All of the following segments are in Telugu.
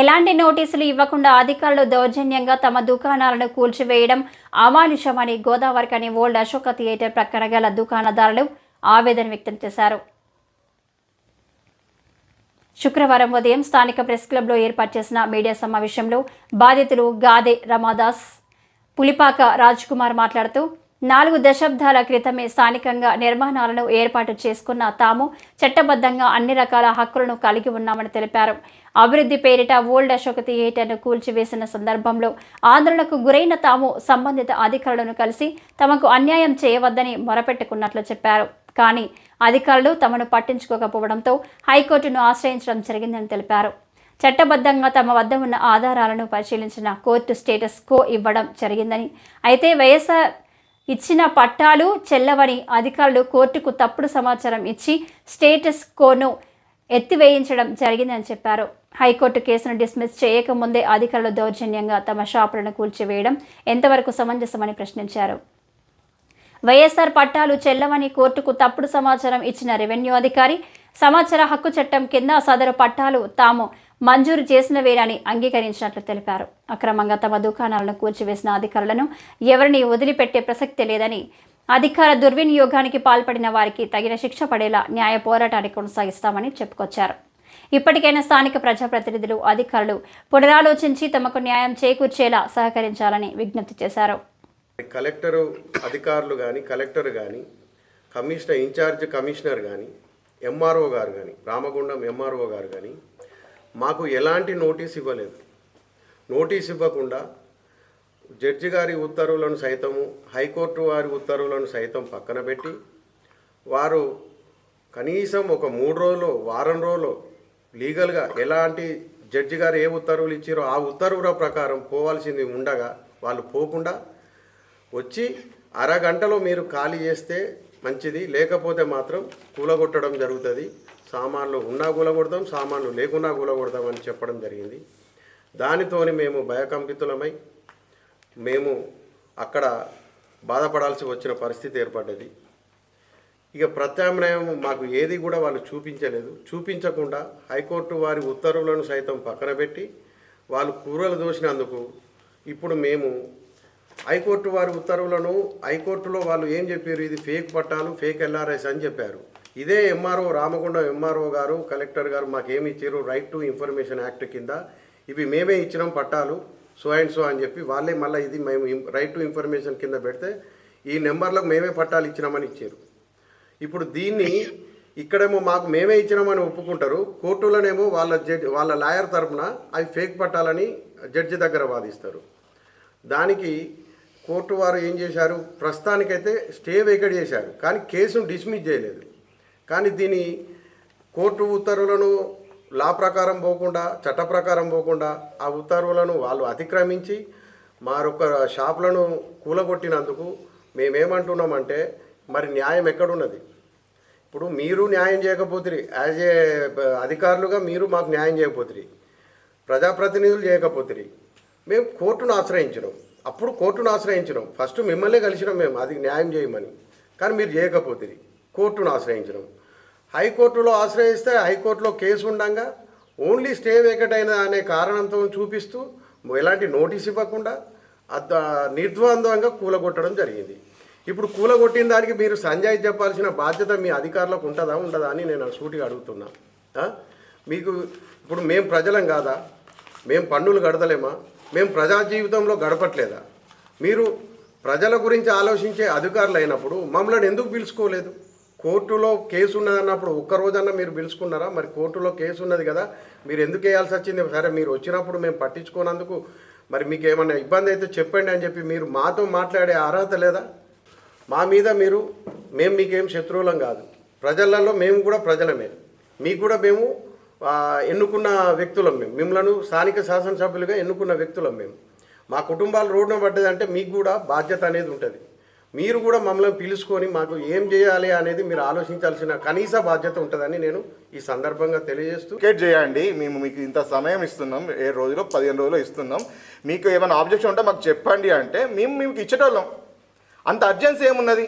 ఎలాంటి నోటీసులు ఇవ్వకుండా అధికారులు దౌర్జన్యంగా తమ దుకాణాలను కూల్చివేయడం అమానుషమని గోదావరికని ఓల్డ్ అశోక థియేటర్ ప్రక్కన గల దుకాణదారులు ఆవేదన వ్యక్తం చేశారు. శుక్రవారం ఉదయం స్థానిక ప్రెస్ క్లబ్లో ఏర్పాటు చేసిన మీడియా సమావేశంలో బాధితులు గాదే రమాదాస్ పులిపాక రాజ్ కుమార్ మాట్లాడుతూ నాలుగు దశాబ్దాల క్రితమే స్థానికంగా నిర్మాణాలను ఏర్పాటు చేసుకున్న తాము చట్టబద్ధంగా అన్ని రకాల హక్కులను కలిగి ఉన్నామని తెలిపారు. అభివృద్ధి పేరిట ఓల్డ్ అశోక్ థియేటర్ను కూల్చివేసిన సందర్భంలో ఆందోళనకు గురైన తాము సంబంధిత అధికారులను కలిసి తమకు అన్యాయం చేయవద్దని మొరపెట్టుకున్నట్లు చెప్పారు. కానీ అధికారులు తమను పట్టించుకోకపోవడంతో హైకోర్టును ఆశ్రయించడం జరిగిందని తెలిపారు. చట్టబద్ధంగా తమ వద్ద ఉన్న ఆధారాలను పరిశీలించిన కోర్టు స్టేటస్ కో ఇవ్వడం జరిగిందని. అయితే వైఎస్ఆర్ ఇచ్చిన పట్టాలు చెల్లవని అధికారులు కోర్టుకు తప్పుడు సమాచారం ఇచ్చి స్టేటస్ కోను ఎత్తివేయించడం జరిగిందని చెప్పారు. హైకోర్టు కేసును డిస్మిస్ చేయకముందే అధికారులు దౌర్జన్యంగా తమ షాపులను కూల్చివేయడం ఎంతవరకు సమంజసమని ప్రశ్నించారు. వైఎస్ఆర్ పట్టాలు చెల్లవని కోర్టుకు తప్పుడు సమాచారం ఇచ్చిన రెవెన్యూ అధికారి సమాచార హక్కు చట్టం కింద సదరు పట్టాలు తాము మంజూరు చేసినవేనని అంగీకరించినట్లు తెలిపారు. అక్రమంగా తమ దుకాణాలను కూల్చివేసిన అధికారులను ఎవరిని వదిలిపెట్టే ప్రసక్తి లేదని అధికార దుర్వినియోగానికి పాల్పడిన వారికి తగిన శిక్ష పడేలా న్యాయ పోరాటాన్ని కొనసాగిస్తామని చెప్పుకొచ్చారు. ఇప్పటికైనా స్థానిక ప్రజాప్రతినిధులు అధికారులు పునరాలోచించి తమకు న్యాయం చేకూర్చేలా సహకరించాలని విజ్ఞప్తి చేశారు. కలెక్టరు అధికారులు కానీ కలెక్టర్ కానీ కమిషనర్ ఇన్ఛార్జ్ కమిషనర్ కానీ ఎంఆర్ఓ గారు కానీ రామగుండం ఎంఆర్ఓ గారు కానీ మాకు ఎలాంటి నోటీస్ ఇవ్వలేదు. నోటీస్ ఇవ్వకుండా జడ్జి గారి ఉత్తర్వులను సైతము హైకోర్టు వారి ఉత్తర్వులను సైతం పక్కన పెట్టి వారు కనీసం ఒక మూడు రోజులు వారం రోజులు లీగల్గా ఎలాంటి జడ్జి గారు ఏ ఉత్తర్వులు ఇచ్చారో ఆ ఉత్తర్వుల ప్రకారం పోవాల్సింది ఉండగా వాళ్ళు పోకుండా వచ్చి అరగంటలో మీరు ఖాళీ చేస్తే మంచిది లేకపోతే మాత్రం కూలగొట్టడం జరుగుతుంది. సామాన్లు ఉన్నా కూలగొడతాం సామాన్లు లేకున్నా కూలగొడతాం అని చెప్పడం జరిగింది. దానితోని మేము భయకంపితులమై మేము అక్కడ బాధపడాల్సి వచ్చిన పరిస్థితి ఏర్పడ్డది. ఇక ప్రత్యామ్నాయం మాకు ఏది కూడా వాళ్ళు చూపించలేదు. చూపించకుండా హైకోర్టు వారి ఉత్తర్వులను సైతం పక్కన పెట్టి వాళ్ళు కూరలు దోసినందుకు ఇప్పుడు మేము హైకోర్టు వారి ఉత్తర్వులను హైకోర్టులో వాళ్ళు ఏం చెప్పారు? ఇది ఫేక్ పట్టాలు ఫేక్ ఎల్ఆర్ఎస్ అని చెప్పారు. ఇదే ఎంఆర్ఓ రామగుండం ఎంఆర్ఓ గారు కలెక్టర్ గారు మాకేమి ఇచ్చారు రైట్ టు ఇన్ఫర్మేషన్ యాక్ట్ కింద. ఇవి మేమే ఇచ్చినాం పట్టాలు సో అండ్ సో అని చెప్పి. వాళ్ళే మళ్ళీ ఇది మేము రైట్ టు ఇన్ఫర్మేషన్ కింద పెడితే ఈ నెంబర్లకు మేమే పట్టాలు ఇచ్చినామని ఇచ్చారు ఇప్పుడు దీన్ని ఇక్కడేమో మాకు మేమే ఇచ్చినామని ఒప్పుకుంటారు. కోర్టులోనేమో వాళ్ళ జడ్జి వాళ్ళ లాయర్ తరఫున అవి ఫేక్ పట్టాలని జడ్జి దగ్గర వాదిస్తారు. దానికి కోర్టు వారు ఏం చేశారు? ప్రస్తుతానికైతే స్టే వేకట్ చేశారు. కానీ కేసును డిస్మిస్ చేయలేదు. కానీ దీని కోర్టు ఉత్తర్వులను లా ప్రకారం పోకుండా చట్ట ప్రకారం పోకుండా ఆ ఉత్తర్వులను వాళ్ళు అతిక్రమించి మరొక షాపులను కూలగొట్టినందుకు మేమేమంటున్నామంటే మరి న్యాయం ఎక్కడున్నది? ఇప్పుడు మీరు న్యాయం చేయకపోతుంది యాజ్ ఏ అధికారులుగా మీరు మాకు న్యాయం చేయకపోతుంది ప్రజాప్రతినిధులు చేయకపోతుంది మేము కోర్టును ఆశ్రయించినాం. అప్పుడు కోర్టును ఆశ్రయించినాం. ఫస్ట్ మిమ్మల్నే కలిసినాం మేము అది న్యాయం చేయమని. కానీ మీరు చేయకపోతుంది కోర్టును ఆశ్రయించడం. హైకోర్టులో ఆశ్రయిస్తే హైకోర్టులో కేసు ఉండంగా ఓన్లీ స్టే వేకటైన అనే కారణంతో చూపిస్తూ ఎలాంటి నోటీస్ ఇవ్వకుండా అద్ద నిర్ద్వంద్వంగా కూలగొట్టడం జరిగింది. ఇప్పుడు కూలగొట్టిన దానికి మీరు సంజయ్ చెప్పాల్సిన బాధ్యత మీ అధికారులకు ఉంటుందా ఉండదా అని నేను సూటిగా అడుగుతున్నా. మీకు ఇప్పుడు మేము ప్రజలం కాదా? మేము పన్నులు గడతలేమా మేము ప్రజా జీవితంలో గడపట్లేదా? మీరు ప్రజల గురించి ఆలోచించే అధికారులు అయినప్పుడు మమ్మల్ని ఎందుకు పిలుచుకోలేదు? కోర్టులో కేసు ఉన్నదన్నప్పుడు ఒక్క ఒక్కరోజన్నా మీరు పిలుచుకున్నారా? మరి కోర్టులో కేసు ఉన్నది కదా మీరు ఎందుకు వేయాల్సి వచ్చింది? సరే మీరు వచ్చినప్పుడు మేము పట్టించుకోనందుకు మరి మీకు ఏమైనా ఇబ్బంది అయితే చెప్పండి అని చెప్పి మీరు మాతో మాట్లాడే అర్హత లేదా? మా మీద మీరు మేము మీకేం శత్రువులం కాదు. ప్రజలలో మేము కూడా ప్రజలమే. మీకు కూడా మేము ఎన్నుకున్న వ్యక్తులం మేము. మిమ్మల్ని స్థానిక శాసనసభ్యులుగా ఎన్నుకున్న వ్యక్తులం మేము. మా కుటుంబాలు రోడ్డున పడ్డదంటే మీకు కూడా బాధ్యత అనేది ఉంటుంది. మీరు కూడా మమ్మల్ని పిలుచుకొని మాకు ఏం చేయాలి అనేది మీరు ఆలోచించాల్సిన కనీస బాధ్యత ఉంటుందని నేను ఈ సందర్భంగా తెలియజేస్తూ టికెట్ చేయండి. మేము మీకు ఇంత సమయం ఇస్తున్నాం. ఏ రోజులో? పదిహేను రోజులు ఇస్తున్నాం. మీకు ఏమైనా ఆబ్జెక్షన్ ఉంటే మాకు చెప్పండి అంటే మేము మీకు ఇచ్చేటోళ్ళం. అంత అర్జెన్సీ ఏమున్నది?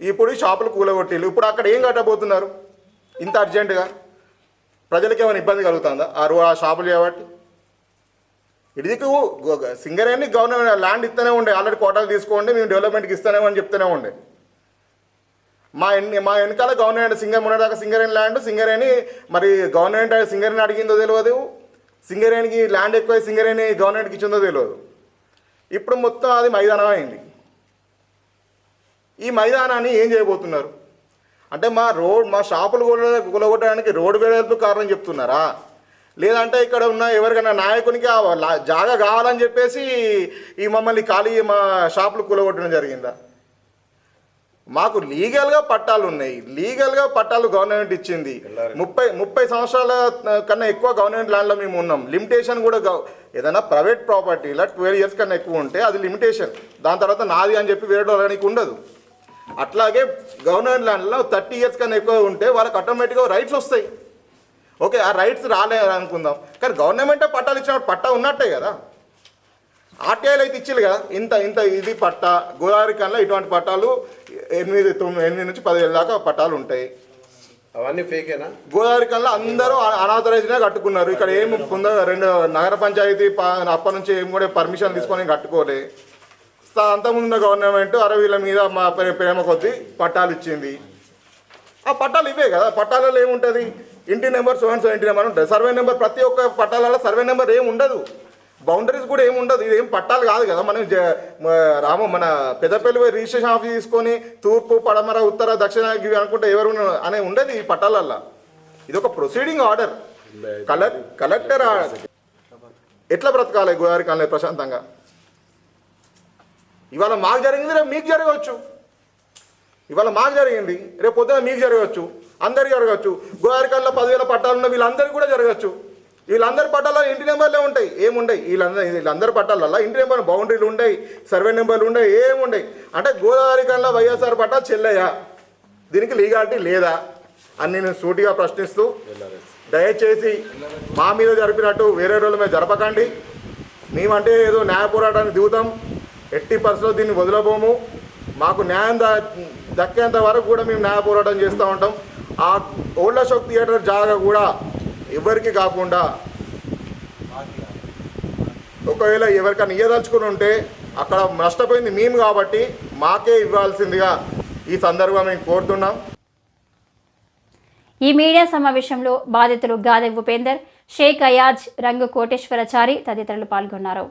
ఇప్పుడు షాపులు కూలగొట్టిల్లు ఇప్పుడు అక్కడ ఏం కట్టబోతున్నారు ఇంత అర్జెంటుగా ప్రజలకి ఏమైనా ఇబ్బంది కలుగుతుందా? ఆ రో ఆ షాపులు చేయబట్టి? ఇడిదికు సింగరేణి గవర్నమెంట్ ల్యాండ్ ఇస్తూనే ఉండే. ఆల్రెడీ కోటాలు తీసుకోండి మేము డెవలప్మెంట్కి ఇస్తూనే అని చెప్తూనే ఉండే. మా ఎన్ని మా వెనకాల గవర్నమెంట్ సింగర్ మొన్నదాకా సింగరేణి ల్యాండ్ సింగరేణి మరి గవర్నమెంట్ సింగరేణి అడిగిందో తెలియదు సింగరేణికి ల్యాండ్ ఎక్కువ సింగరేణి గవర్నమెంట్కి ఇచ్చిందో తెలియదు ఇప్పుడు మొత్తం అది మైదానం అయింది. ఈ మైదానాన్ని ఏం చేయబోతున్నారు? అంటే మా రోడ్ మా షాపులు కూడా కూలగొట్టడానికి రోడ్డు వెడల్పు కారణం చెప్తున్నారా? లేదంటే ఇక్కడ ఉన్న ఎవరికైనా నాయకునికి ఆ జాగా కావాలని చెప్పేసి ఈ మమ్మల్ని ఖాళీ మా షాపులు కూలగొట్టడం జరిగిందా? మాకు లీగల్గా పట్టాలు ఉన్నాయి. లీగల్గా పట్టాలు గవర్నమెంట్ ఇచ్చింది. ముప్పై ముప్పై సంవత్సరాల కన్నా ఎక్కువ గవర్నమెంట్ ల్యాండ్లో మేము ఉన్నాం. లిమిటేషన్ కూడా గవ- ఏదైనా ప్రైవేట్ ప్రాపర్టీలో ట్వెల్వ్ ఇయర్స్ కన్నా ఎక్కువ ఉంటే అది లిమిటేషన్. దాని తర్వాత నాది అని చెప్పి వేరే వాళ్ళకి ఉండదు. అట్లాగే గవర్నమెంట్ ల్యాండ్లో థర్టీ ఇయర్స్ కన్నా ఎక్కువ ఉంటే వాళ్ళకి ఆటోమేటిక్గా రైట్స్ వస్తాయి. ఓకే ఆ రైట్స్ రాలే అనుకుందాం కానీ గవర్నమెంటే పట్టాలు ఇచ్చినప్పుడు పట్టా ఉన్నట్టే కదా. ఆర్టీఐలు అయితే ఇచ్చిల్లు కదా. ఇంత ఇంత ఇది పట్ట గోదావరి కన్నా ఇటువంటి పట్టాలు ఎనిమిది తొమ్మిది ఎనిమిది నుంచి పదివేల దాకా పట్టాలు ఉంటాయి. అవన్నీ ఫేకేనా గోదావరి కన్నా అందరూ అనాథరైజ్నే కట్టుకున్నారు. ఇక్కడ ఏం పొంద రెండు నగర పంచాయతీ అప్పటి నుంచి ఏం కూడా పర్మిషన్ తీసుకొని కట్టుకోలే. అంతకుముందు గవర్నమెంట్ అరవీల మీద మా ప్రే- ప్రేమ కొద్దీ పట్టాలు ఇచ్చింది. ఆ పట్టాలు ఇవే కదా పట్టాలలో ఏముంటుంది? ఇంటి నెంబర్ సెవెన్ సెవెన్ ఇంటి నెంబర్ ఉంటుంది సర్వే నెంబర్ ప్రతి ఒక్క పట్టాలలో సర్వే నెంబర్ ఏమి ఉండదు. బౌండరీస్ కూడా ఏమి ఉండదు. ఇది ఏం పట్టాలు కాదు కదా. మనం రాము మన పెద్దపల్లి పోయి రిజిస్ట్రేషన్ ఆఫీస్ తీసుకొని తూర్పు పడమర ఉత్తర దక్షిణ ఇవి అనుకుంటే ఎవరు అనే ఉండదు ఈ పట్టాలల్లో. ఇది ఒక ప్రొసీడింగ్ ఆర్డర్. కలెక్ కలెక్టర్ ఎట్లా బ్రతకాలి గోదావరి కాలనీ ప్రశాంతంగా? ఇవాళ మాకు జరిగింది రేపు మీకు జరగవచ్చు. ఇవాళ మాకు జరిగింది. రేపు పొద్దున మీకు జరగవచ్చు అందరికి జరగవచ్చు గోదావరికల్లో పదివేల పట్టాలు ఉన్న వీళ్ళందరికీ కూడా జరగచ్చు. వీళ్ళందరి పట్టాల ఇంటి నెంబర్లే ఉంటాయి. ఏముండయి? వీళ్ళందరూ వీళ్ళందరి పట్టాలల్లో ఇంటి నెంబర్ బౌండరీలు ఉంటాయి సర్వే నెంబర్లు ఉంటాయి ఏముండయి? అంటే గోదావరికల్లా వైఎస్ఆర్ పట్టా చెల్లయ్యా. దీనికి లీగాలిటీ లేదా? అని నేను సూటిగా ప్రశ్నిస్తూ దయచేసి మా మీద జరిపినట్టు వేరే రోజుల మీద జరపకండి. మేమంటే ఏదో న్యాయ పోరాటానికి దిగుతాం. ఎట్టి పరిస్థితుల్లో దీన్ని వదలబోము. మాకు న్యాయం ద దక్కేంత వరకు కూడా మేము న్యాయ పోరాటం చేస్తూ ఉంటాం. ఆ ఓల్డ్ అశోక్ థియేటర్ జాగా కూడా ఎవరికి కాకుండా ఒకవేళ ఎవరికైనా ఇయ్యదలుచుకుని ఉంటే అక్కడ నష్టపోయింది మేము కాబట్టి మాకే ఇవ్వాల్సిందిగా ఈ సందర్భంగా మేము కోరుతున్నాం. ఈ మీడియా సమావేశంలో బాధితులు గాదె ఉపేందర్ షేక్ అయాజ్ రంగు కోటేశ్వరచారి తదితరులు పాల్గొన్నారు.